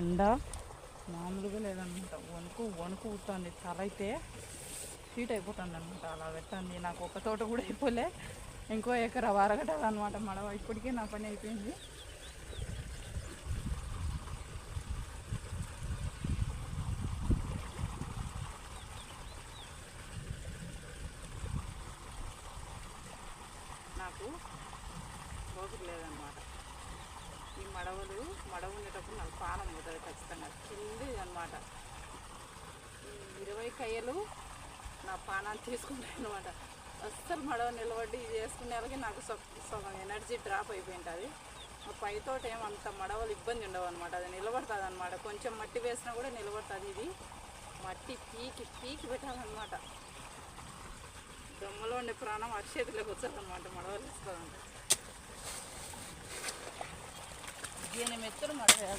ఎండ మామూలుగా లేదనమాట. వణుకు వణుకు పుడుతుంది తల అయితే హీట్ అయిపోతుంది అనమాట అలా పెట్టండి నాకు ఒక తోట కూడా అయిపోలే. ఇంకో ఎకరా వరగటాలన్నమాట మడవ. ఇప్పటికే నా పని అయిపోయింది. నాకు మడవలు మడవ ఉండేటప్పుడు నాకు పానం పోతుంది ఖచ్చితంగా. కింది అనమాట ఇరవై కయ్యలు నా పానాన్ని తీసుకుంటాయి అనమాట అస్సలు మడవ నిలబడి చేసుకునే వాళ్ళకి నాకు సొ- సగం ఎనర్జీ డ్రాప్ అయిపోయింటుంది ఆ పైతోట ఏమంత మడవలు ఇబ్బంది ఉండవు అనమాట అది నిలబడుతుంది అనమాట కొంచెం మట్టి వేసినా కూడా నిలబడుతుంది ఇది. మట్టి పీకి పీకి పెట్టాలన్నమాట. దొమ్మలో ఉండే ప్రాణం అరిచేతిలోకి వచ్చారనమాట మడవలు వేసుకోవాలంటే yeni metro mu araya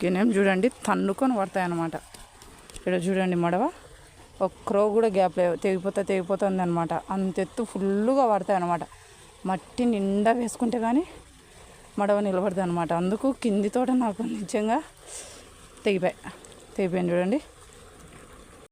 గిన్నెం చూడండి తన్నుకొని పడతాయి అన్నమాట ఇక్కడ చూడండి మడవ. ఒక క్రో కూడా గ్యాప్ లేవు. తెగిపోతా తెగిపోతుంది అనమాట అంత ఎత్తు ఫుల్గా పడతాయి అనమాట మట్టి నిండా వేసుకుంటే కానీ మడవ నిలబడతాయి అనమాట అందుకు కింది తోట నాకు నిజంగా తెగిపోయి తెగిపోయింది చూడండి.